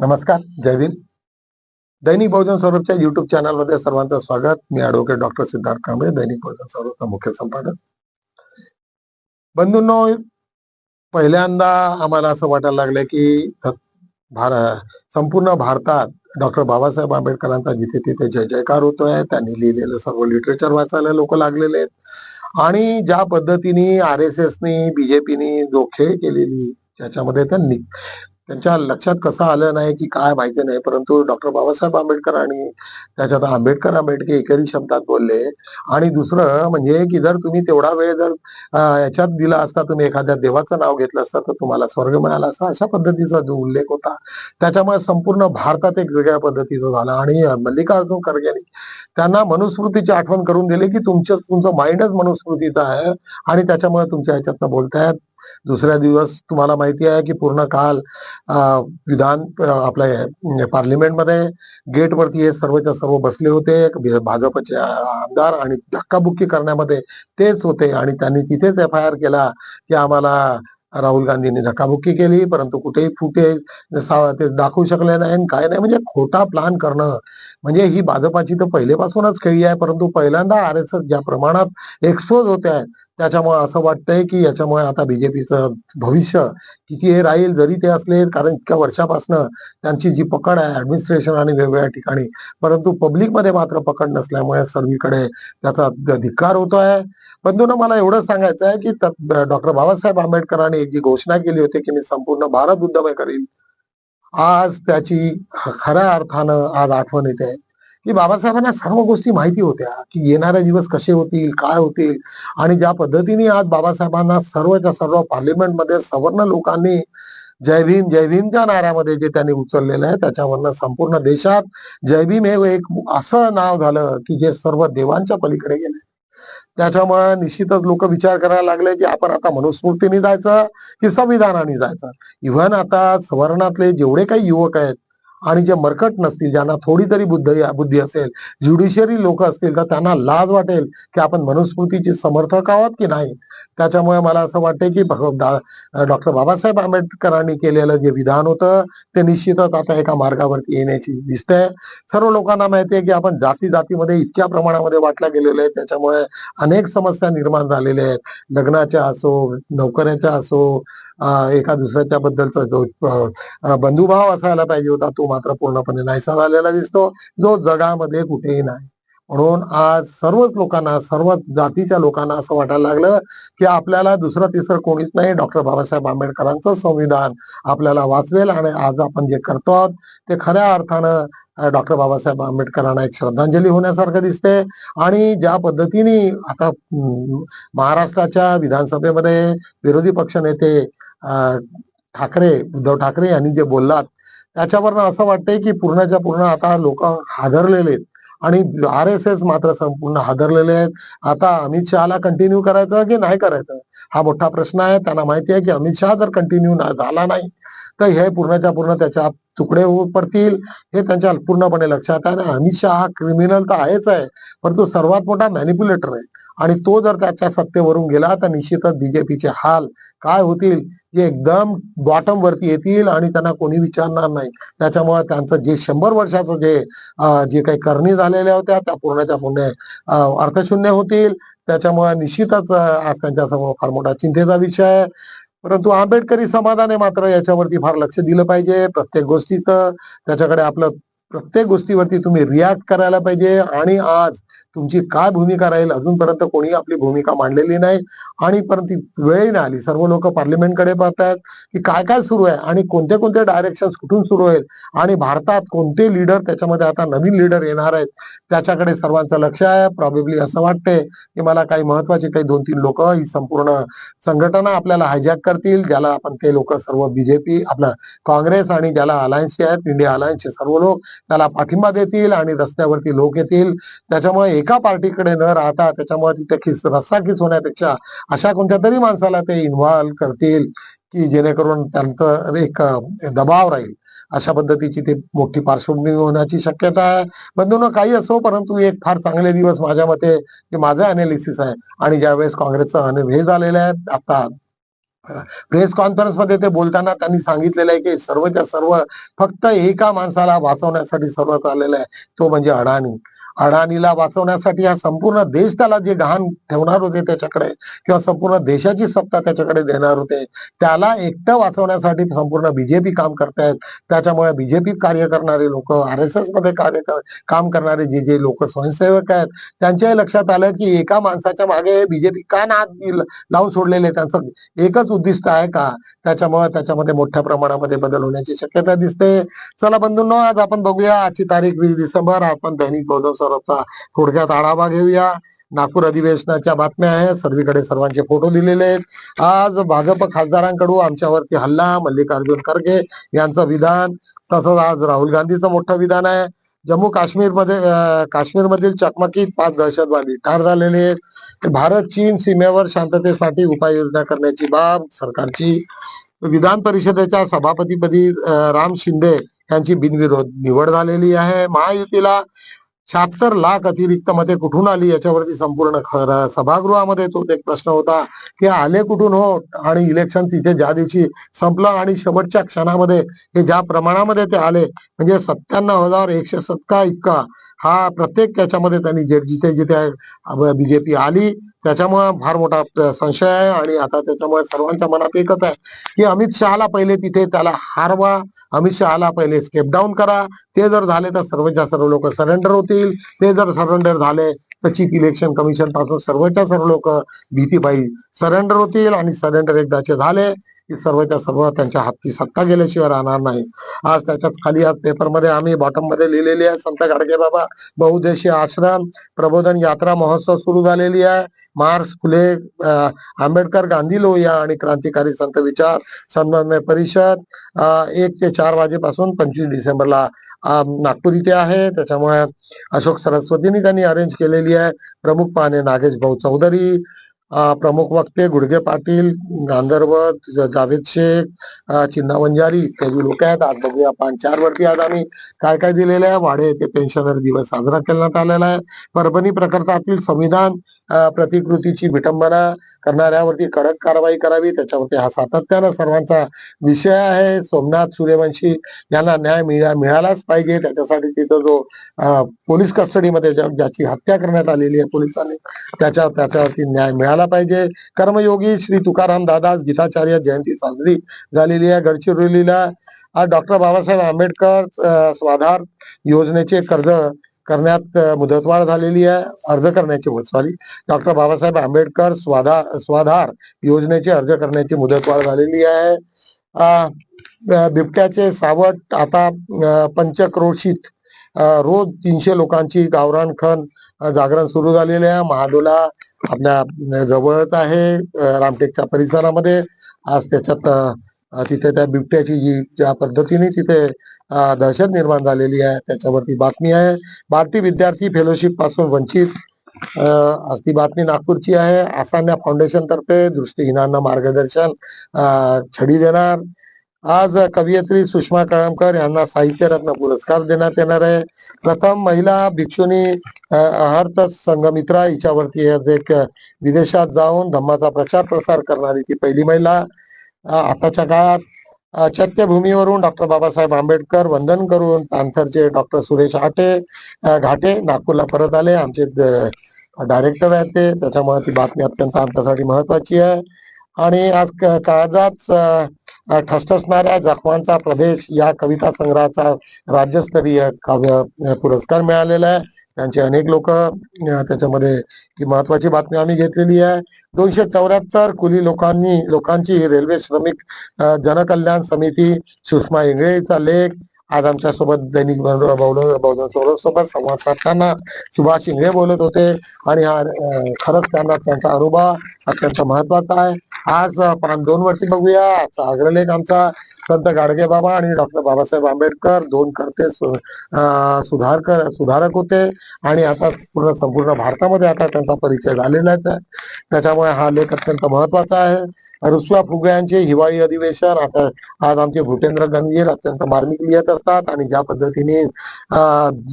नमस्कार जय भीम. दैनिक बहुजन स्वरूपच्या युट्यूब चॅनलमध्ये सर्वांचं स्वागत. मी ॲडव्होकेट डॉक्टर सिद्धार्थ कांबळे दैनिक बहुजन स्वरूपचा मुख्य संपादक. बंधूंनो पहिल्यांदा आम्हाला असं वाटायला लागलं की भार संपूर्ण भारतात डॉक्टर बाबासाहेब आंबेडकरांचा जिथे तिथे जय जयकार होतोय. त्यांनी लिहिलेलं सर्व लिटरेचर वाचायला लोक लागलेले आहेत. आणि ज्या पद्धतीने आर एस एसनी बीजेपीनी जो खेळ केलेली त्याच्यामध्ये त्यांनी त्यांच्या लक्षात कसं आलं नाही की काय माहिती नाही परंतु डॉक्टर बाबासाहेब आंबेडकर आणि त्याच्यात आंबेडकर आंबेडकर एकरी शब्दात बोलले. आणि दुसरं म्हणजे की जर तुम्ही तेवढा वेळ जर याच्यात दिला असता तुम्ही एखाद्या देवाचं नाव घेतलं असतं तर तुम्हाला स्वर्ग मिळाला असता अशा पद्धतीचा जो उल्लेख होता त्याच्यामुळे संपूर्ण भारतात एक वेगळ्या पद्धतीचं झालं. आणि मल्लिकार्जुन खरगेने त्यांना मनुस्मृतीची आठवण करून दिली की तुमचं तुमचं माइंडच मनुस्मृतीचं आहे आणि त्याच्यामुळे तुमच्या ह्याच्यातनं बोलतायत. दुसऱ्या दिवस तुम्हाला माहिती आहे की पूर्ण काल विधान आपल्या पार्लिमेंटमध्ये गेटवरती हे सर्वच्या सर्व बसले होते. भाजपचे आमदार आणि धक्काबुक्की करण्यामध्ये तेच होते आणि त्यांनी तिथेच एफ आय आर केला की आम्हाला राहुल गांधींनी धक्काबुक्की केली परंतु कुठेही फुटे ते दाखवू शकले नाही आणि काय नाही. म्हणजे खोटा प्लान करणं म्हणजे ही भाजपाची तर पहिलेपासूनच खेळी आहे परंतु पहिल्यांदा आर एस एस ज्या प्रमाणात एक्सपोज होते आहेत त्याच्यामुळे असं वाटतंय की याच्यामुळे आता बीजेपीचं भविष्य किती हे राहील जरी ते असले कारण इतक्या वर्षापासनं त्यांची जी पकड आहे ऍडमिनिस्ट्रेशन आणि वेगवेगळ्या ठिकाणी परंतु पब्लिकमध्ये मात्र पकड नसल्यामुळे सर्वीकडे त्याचा धिक्कार होतो आहे बंधून मला एवढंच सांगायचं आहे की डॉक्टर बाबासाहेब आंबेडकरांनी एक जी घोषणा केली होती की मी संपूर्ण भारत उद्यमय करीन. आज त्याची खऱ्या अर्थानं आज आठवण येते. की बाबासाहेबांना सर्व गोष्टी माहिती होत्या की येणारे दिवस कसे होतील काय होतील. आणि ज्या पद्धतीने आज बाबासाहेबांना सर्वच्या सर्व पार्लिमेंटमध्ये सवर्ण लोकांनी जय भीम जय भीमच्या नाऱ्यामध्ये जे त्यांनी उचललेलं आहे त्याच्यावरनं संपूर्ण देशात जय भीम हे एक असं नाव झालं की जे सर्व देवांच्या पलीकडे गेले. त्याच्यामुळे निश्चितच लोक विचार करायला लागले की आपण आता मनुस्मृतीने जायचं की संविधानाने जायचं. इव्हन आता सवर्णातले जेवढे काही युवक आहेत आणि जे मरकट नसतील ज्यांना थोडी तरी बुद्धी बुद्धी असेल ज्युडिशियरी लोक असतील तर त्यांना लाज वाटेल की आपण मनुस्मृतीचे समर्थक आहोत की नाही? त्याच्यामुळे मला असं वाटते की डॉक्टर बाबासाहेब आंबेडकरांनी केलेलं जे विधान होतं ते निश्चितच आता एका मार्गावरती येण्याची दिसतंय. सर्व लोकांना माहिती आहे की आपण जाती जातीमध्ये इतक्या प्रमाणामध्ये वाटल्या गेलेले आहेत त्याच्यामुळे अनेक समस्या निर्माण झालेल्या आहेत. लग्नाच्या असो नोकऱ्याच्या असो एका दुसऱ्याच्या बद्दलचा जो बंधुभाव असायला पाहिजे होता तो मात्र पूर्णपणे नाहीसा झालेला दिसतो. जो जगामध्ये कुठेही नाही. म्हणून आज सर्वच लोकांना सर्व जातीच्या लोकांना असं वाटायला लागलं की आपल्याला दुसरं तिसरं कोणीच नाही. डॉक्टर बाबासाहेब आंबेडकरांचं संविधान आपल्याला वाचवेल आणि आज आपण जे करतो आहोत ते खऱ्या अर्थानं डॉक्टर बाबासाहेब आंबेडकरांना एक श्रद्धांजली होण्यासारखं दिसते. आणि ज्या पद्धतीने आता महाराष्ट्राच्या विधानसभेमध्ये विरोधी पक्षनेते अं, ठाकरे उद्धव ठाकरे यांनी जे बोललात त्याच्यावरनं असं वाटतंय की पूर्णच्या पूर्ण आता लोक हादरलेले आहेत. आणि आर एस एस मात्र संपूर्ण हादरलेले आहेत. आता अमित शहाला कंटिन्यू करायचं की नाही करायचं? हा मोठा प्रश्न आहे. त्यांना माहिती आहे की अमित शहा जर कंटिन्यू झाला नाही तर हे पूर्णच्या पूर्ण त्याच्या तुकडे पडतील हे त्यांच्या पूर्णपणे लक्षात आहे. आणि अमित शहा हा क्रिमिनल तर आहेच आहे परंतु सर्वात मोठा मॅनिप्युलेटर आहे. आणि तो जर त्याच्या सत्तेवरून गेला तर निश्चितच बीजेपीचे हाल काय होतील? जे एकदम बॉटम वरती येतील आणि त्यांना कोणी विचारणार नाही. त्याच्यामुळे त्यांचं जे शंभर वर्षाचं जे जे काही करणी झालेल्या होत्या त्या पूर्णच्या पूर्ण अर्थशून्य होतील. त्याच्यामुळे निश्चितच आज त्यांच्यासमोर फार मोठा चिंतेचा विषय आहे. परंतु आंबेडकरी समाजाने मात्र याच्यावरती फार लक्ष दिलं पाहिजे. प्रत्येक गोष्टीचं त्याच्याकडे आपलं प्रत्येक गोष्टीवरती तुम्ही रिॲक्ट करायला पाहिजे आणि आज तुमची काय भूमिका राहील अजूनपर्यंत कोणी आपली भूमिका मांडलेली नाही आणि परंतु वेळही नाही आली. सर्व लोक पार्लिमेंटकडे पाहतात की काय काय सुरू आहे आणि कोणते कोणते डायरेक्शन कुठून सुरू होईल आणि भारतात कोणते लीडर त्याच्यामध्ये आता नवीन लीडर येणार आहेत त्याच्याकडे सर्वांचं लक्ष आहे. प्रॉबेबली असं वाटतंय की मला काही महत्त्वाचे काही दोन तीन लोक ही संपूर्ण संघटना आपल्याला हायजॅक करतील ज्याला आपण ते लोक सर्व बीजेपी आपलं काँग्रेस आणि ज्याला अलायन्सचे आहेत इंडिया अलायन्सचे सर्व लोक त्याला पाठिंबा देतील आणि रस्त्यावरती लोक येतील. त्याच्यामुळे एका पार्टीकडे न राहता त्याच्यामुळे तिथे खिस रस्साखीस होण्यापेक्षा अशा कोणत्या तरी माणसाला ते इन्व्हॉल्व्ह करतील की जेणेकरून त्यांचं एक दबाव राहील. अशा पद्धतीची ती मोठी पार्श्वभूमी होण्याची शक्यता आहे. बंधून काही असो परंतु एक फार चांगले दिवस माझ्या मते माझं अनालिसिस आहे. आणि ज्यावेळेस काँग्रेसचं अन- हे झालेलं आहे आता प्रेस कॉन्फरन्समध्ये ते बोलताना त्यांनी सांगितलेलं आहे की सर्वच्या सर्व फक्त एका माणसाला वाचवण्यासाठी सर्वात आलेलं आहे तो म्हणजे अडाणी. अडाणीला वाचवण्यासाठी हा संपूर्ण देश त्याला जे गहाण ठेवणार होते त्याच्याकडे किंवा संपूर्ण देशाची सत्ता त्याच्याकडे देणार होते त्याला एकटं वाचवण्यासाठी संपूर्ण बीजेपी काम करतायत. त्याच्यामुळे बीजेपीत कार्य करणारे लोक आर एस एसमध्ये कार्य कर- काम करणारे जे जे लोक स्वयंसेवक आहेत त्यांच्याही लक्षात आलं की एका माणसाच्या मागे बीजेपी का ना लावून सोडलेले त्यांचं एकच उद्दिष्ट आहे का? त्याच्यामुळे त्याच्यामध्ये मोठ्या प्रमाणामध्ये बदल होण्याची शक्यता दिसते. चला बंधूंनो आज आपण बघूया आजची तारीख वीस डिसेंबर. आपण दैनिक गौरव सौरभचा थोडक्यात आढावा घेऊया. नागपूर अधिवेशनाच्या बातम्या आहेत. सर्वीकडे सर्वांचे फोटो दिलेले आहेत. आज भाजप खासदारांकडून आमच्यावरती हल्ला मल्लिकार्जुन खरगे यांचं विधान तसंच आज राहुल गांधीचं मोठं विधान आहे. जम्मू काश्मीरमध्ये काश्मीरमधील चकमकीत पाच दहशतवादी ठार झालेले आहेत. भारत चीन सीमेवर शांततेसाठी उपाययोजना करण्याची बाब सरकारची. विधान परिषदेच्या सभापतीपदी राम शिंदे यांची बिनविरोध निवड झालेली आहे. महायुतीला शहात्तर लाख अतिरिक्त मते कुठून आली याच्यावरती संपूर्ण सभागृहामध्ये तो एक प्रश्न होता की आले कुठून हो? आणि इलेक्शन तिथे ज्या दिवशी संपलं आणि शेवटच्या क्षणामध्ये हे ज्या प्रमाणामध्ये ते आले म्हणजे सत्त्याण्णव हजार एकशे सत्का इतका हा प्रत्येक याच्यामध्ये त्यांनी जे जिथे जिथे बीजेपी आली त्याच्यामुळे फार मोठा संशय आहे आणि आता त्याच्यामुळे सर्वांच्या मनात एकच आहे की अमित शहाला पहिले तिथे त्याला हारवा अमित शहाला पहिले स्टेप डाऊन करा. ते जर झाले तर सर्वच्या सर्व लोक सरेंडर होतील. ते जर सरेंडर झाले तर चीफ इलेक्शन कमिशनपासून सर्वच्या सर्व लोक भीतीबाई सरेंडर होतील आणि सरेंडर एकदाचे झाले. की सर्वच्या सर्व त्यांच्या हाती सत्ता गेल्याशिवाय राहणार नाही. आज त्याच्यात खाली आज पेपरमध्ये आम्ही बॉटममध्ये लिहिलेली आहे संत गाडगे बाबा बहुउद्देशीय आश्रम प्रबोधन यात्रा महोत्सव सुरू झालेली आहे. मार्क्स फुले आंबेडकर गांधी लोहिया आणि क्रांतिकारी संत विचार समन्वय परिषद एक ते चार वाजेपासून पंचवीस डिसेंबरला नागपूर इथे आहे. त्याच्यामुळे अशोक सरस्वतींनी त्यांनी अरेंज केलेली आहे. प्रमुख पाहणे नागेश भाऊ चौधरी प्रमुख वक्ते गुडगे पाटील गांधर्व जावेद शेख चिन्ना वंजारी इत्यादी लोक आहेत. आज बघूया पाच चार वरती आज आम्ही काय काय दिलेले आहे? वाडे येथे पेन्शनर दिवस साजरा करण्यात आलेला आहे. परभणी प्रकरणातील संविधान प्रतिकृतीची विटंबना करणाऱ्यावरती कडक कारवाई करावी. त्याच्यावरती हा सातत्यानं सर्वांचा विषय आहे. सोमनाथ सूर्यवंशी यांना न्याय मिळा मिळालाच पाहिजे. त्याच्यासाठी तिथं जो पोलीस कस्टडीमध्ये ज्याची हत्या करण्यात आलेली आहे पोलिसांनी त्याच्या त्याच्यावरती न्याय मिळाला झाला पाहिजे. कर्मयोगी श्री तुकाराम दादास गीताचार्य जयंती साजरी झालेली आहे. गडचिरोलीला डॉक्टर बाबासाहेब आंबेडकर स्वाधार योजनेचे कर्ज करण्यात मुदतवाढ झालेली आहे. अर्ज करण्याची सॉरी डॉक्टर बाबासाहेब आंबेडकर स्वाधार स्वाधार योजनेचे अर्ज करण्याची मुदतवाढ झालेली आहे. बिबट्याचे सावट आता पंचक्रोशीत रोज तीनशे लोकांची गावरान खन जागरण सुरू झालेले आहे. महादोला आपल्या जवळच आहे रामटेकच्या परिसरामध्ये. आज त्याच्यात तिथे त्या बिबट्याची जी ज्या पद्धतीने तिथे दहशत निर्माण झालेली आहे त्याच्यावरती बातमी आहे. भारतीय विद्यार्थी फेलोशिपपासून वंचित आज ती बातमी नागपूरची आहे. आसान्या फाउंडेशन तर्फे दृष्टीहीनांना मार्गदर्शन छडी देणार. आज कवयित्री सुषमा कळमकर यांना साहित्यरत्न पुरस्कार देण्यात येणार आहे. प्रथम महिला भिक्षुनी अहर्त संघमित्रा हिच्यावरती एक विदेशात जाऊन धम्माचा प्रचार प्रसार करणारी ती पहिली महिला. आताच्या काळात चैत्यभूमीवरून डॉक्टर बाबासाहेब आंबेडकर वंदन करून पॅन्थरचे डॉक्टर सुरेश आटे घाटे नागपूरला परत आले. आमचे डायरेक्टर आहेत ते. त्याच्यामुळे ती बातमी अत्यंत आमच्यासाठी महत्वाची आहे. आणि आज काळजात ठसठसणाऱ्या जखमांचा प्रदेश या कविता संग्रहाचा राज्यस्तरीय काव्य पुरस्कार मिळालेला आहे. त्यांचे अनेक लोक त्याच्यामध्ये ही महत्वाची बातमी आम्ही घेतलेली आहे. दोनशे चौऱ्याहत्तर कुली लोकांनी लोकांची रेल्वे श्रमिक जनकल्याण समिती सुषमा इंगळेचा लेख आज आमच्यासोबत दैनिक बहुजन सौरभ सोबत संवाद साधताना सुभाष इंगळे बोलत होते. आणि हा खरंच त्यांना त्यांचा अनुभव अत्यंत महत्त्वाचा आहे. आज पान दोन वरती बघूया. अग्रलेख आमचा संत गाडगे बाबा आणि डॉक्टर बाबासाहेब आंबेडकर. दोन करते सु- सुधारकर सुधारक होते. आणि आता पूर्ण संपूर्ण भारतामध्ये आता त्यांचा परिचय झालेला आहे. त्याच्यामुळे हा लेख अत्यंत महत्त्वाचा आहे. रुसवा फुगे यांचे हिवाळी अधिवेशन आता आज आमचे भूपेंद्र गंगीर अत्यंत मार्मिक लिहित असतात. आणि ज्या पद्धतीने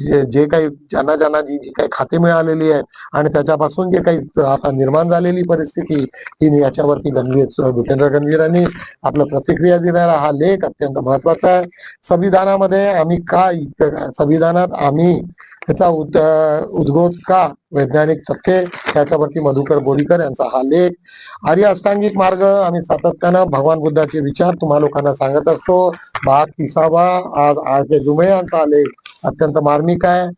जे जे काही ज्यांना ज्यांना जी जी काही खाते मिळालेली आहेत. आणि त्याच्यापासून जे काही आता निर्माण झालेली परिस्थिती ही याच्यावरती गणवीर भूपेंद्र गणवीर यांनी आपला प्रतिक्रिया दिलेला हा लेख अत्यंत महत्त्वाचा आहे. संविधानामध्ये आम्ही का संविधानात आम्ही त्याचा उद उद्गोत का? वैज्ञानिक तथ्ये त्याच्यावरती मधुकर बोरीकर यांचा हा लेख. आर्य अष्टांगिक मार्ग आम्ही सातत्यानं भगवान बुद्धाचे विचार तुम्हा लोकांना सांगत असतो. भाग तिसावा आज आर के जुमे यांचा लेख अत्यंत मार्मिक आहे.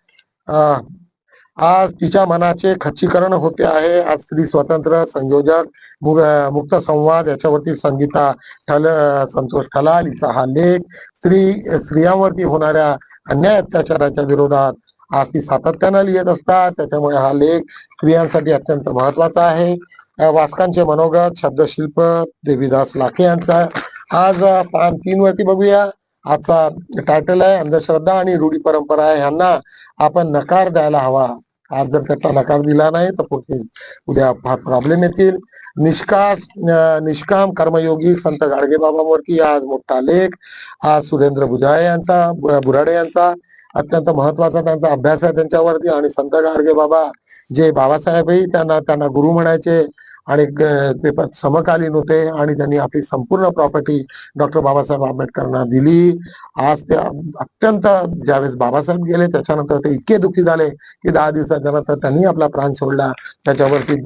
आज तिच्या मनाचे खच्चीकरण होते आहे. आज स्त्री स्वतंत्र संयोजक मुक्त संवाद याच्यावरती संगीता ठल संतोष ठलाल हिचा हा लेख. स्त्री स्त्रियांवरती होणाऱ्या अन्याय अत्याचाराच्या विरोधात आज ती सातत्यानं लिहित असतात. त्याच्यामुळे हा लेख स्त्रियांसाठी अत्यंत महत्त्वाचा आहे. वाचकांचे मनोगत शब्दशिल्प देवीदास लाखे यांचा. आज पान तीन वरती बघूया. आजचा टायटल आहे अंधश्रद्धा आणि रूढी परंपरा आहे. ह्यांना आपण नकार द्यायला हवा. आज जर त्याचा नकार दिला नाही तर पुढे उद्या फार प्रॉब्लेम येतील. निष्कास निष्काम कर्मयोगी संत गाडगेबाबांवरती आज मोठा लेख आज सुरेंद्र बुजाळे यांचा बुराडे यांचा अत्यंत महत्त्वाचा त्यांचा अभ्यास आहे त्यांच्यावरती. आणि संत गाडगे बाबा जे बाबासाहेबही त्यांना त्यांना गुरु म्हणायचे आणि ते पण समकालीन होते आणि त्यांनी आपली संपूर्ण प्रॉपर्टी डॉक्टर बाबासाहेब आंबेडकरांना दिली. आज ते अत्यंत ज्यावेळेस बाबासाहेब गेले त्याच्यानंतर ते इतके दुःखी झाले की दहा दिवसाच्या नंतर त्यांनी आपला प्राण सोडला. त्याच्यावरती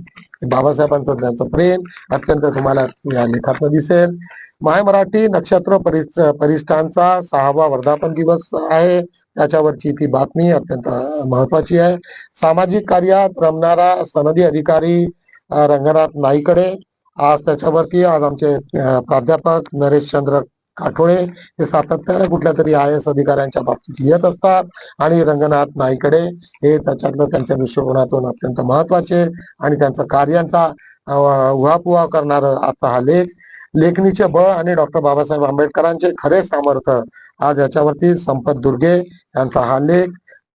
बाबासाहेबांचं त्यांचं प्रेम अत्यंत तुम्हाला या लेखात दिसेल. माय मराठी नक्षत्र परिस परिष्ठांचा सहावा वर्धापन दिवस आहे. त्याच्यावरची ती बातमी अत्यंत महत्वाची आहे. सामाजिक कार्यात रमणारा सनदी अधिकारी रंगनाथ नाईकडे. आज त्याच्यावरती आज आमचे प्राध्यापक नरेश चंद्र काठोळे हे सातत्याने कुठल्या तरी आय एस अधिकाऱ्यांच्या बाबतीत येत असतात आणि रंगनाथ नाईकडे हे त्याच्यातलं त्यांच्या दृष्टिकोनातून अत्यंत महत्त्वाचे आणि त्यांचं कार्यांचा उहापुहा करणार आजचा हा लेख. लेखणीचे बळ आणि डॉक्टर बाबासाहेब आंबेडकरांचे खरे सामर्थ्य आज याच्यावरती संपत दुर्गे यांचा हा लेख.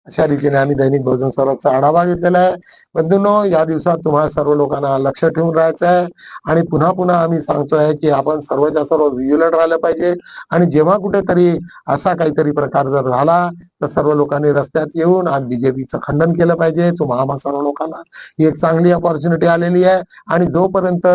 अशा रीतीने आम्ही दैनिक भोजन सर्वांचा आढावा घेतलेला आहे. बंधूंनो या दिवसात तुम्हाला सर्व लोकांना लक्ष ठेवून राहायचं आहे. आणि पुन्हा पुन्हा आम्ही सांगतोय की आपण सर्वच्या सर्व विजिलंट राहिलं पाहिजे. आणि जेव्हा कुठेतरी असा काहीतरी प्रकार जर झाला तर सर्व लोकांनी रस्त्यात येऊन आज बीजेपीचं खंडन केलं पाहिजे. तुम्हाला सर्व लोकांना ही एक चांगली अपॉर्च्युनिटी आलेली आहे. आणि जोपर्यंत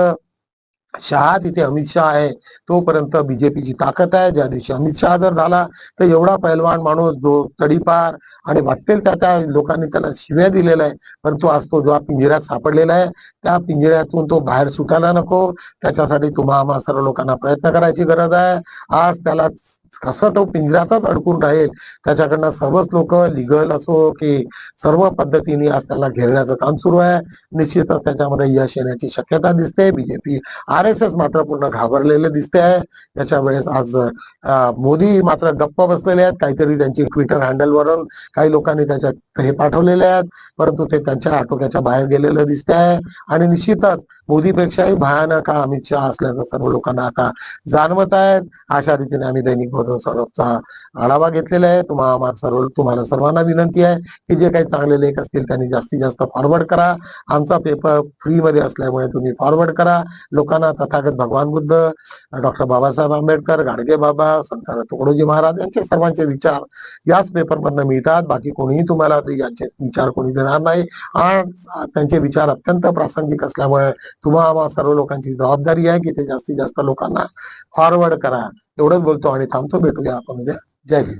शहा तिथे अमित शहा आहे तोपर्यंत बीजेपीची ताकद आहे. ज्या दिवशी अमित शहा जर झाला तर एवढा पैलवान माणूस जो तडीपार आणि वाटेल त्या त्या लोकांनी त्याला शिव्या दिलेला आहे परंतु आज तो जो पिंजऱ्यात सापडलेला आहे त्या पिंजऱ्यातून तो बाहेर सुटायला नको. त्याच्यासाठी तुम्हा आम्हा सर्व लोकांना प्रयत्न करायची गरज आहे. आज त्याला कसा तो पिंजऱ्यातच अडकून राहील? त्याच्याकडनं सर्वच लोक लिगल असो की सर्व पद्धतीने आज त्याला घेरण्याचं काम सुरू आहे. निश्चितच त्याच्यामध्ये यश येण्याची शक्यता दिसते. बीजेपी आर एस एस मात्र पूर्ण घाबरलेले दिसते आहे. याच्या वेळेस आज मोदी मात्र गप्प बसलेले आहेत. काहीतरी त्यांची ट्विटर हँडलवरून काही लोकांनी त्याच्या हे पाठवलेले आहेत. परंतु ते त्यांच्या आटोक्याच्या बाहेर गेलेलं दिसते आहे. आणि निश्चितच मोदीपेक्षाही भयानक हा अमित शहा असल्याचं सर्व लोकांना आता जाणवत आहे. अशा रीतीने आम्ही दैनिक मधून सर्वचा आढावा घेतलेला आहे. तुम्हा सर्व तुम्हाला सर्वांना विनंती आहे की जे काही चांगले लेख असतील त्यांनी जास्तीत जास्त फॉरवर्ड करा. आमचा पेपर फ्री मध्ये असल्यामुळे तुम्ही फॉरवर्ड करा. लोकांना तथागत भगवान बुद्ध डॉक्टर बाबासाहेब आंबेडकर गाडगे बाबा संत तुकडोजी महाराज यांचे सर्वांचे विचार याच पेपर मधनं मिळतात. बाकी कोणीही तुम्हाला यांचे विचार कोणी देणार नाही. त्यांचे विचार अत्यंत प्रासंगिक असल्यामुळे तुम्हा सर्व लोकांची जबाबदारी आहे की ते जास्तीत जास्त लोकांना फॉरवर्ड करा. एवढंच बोलतो आणि थांबतो. भेटूया आपण उद्या. जय भीम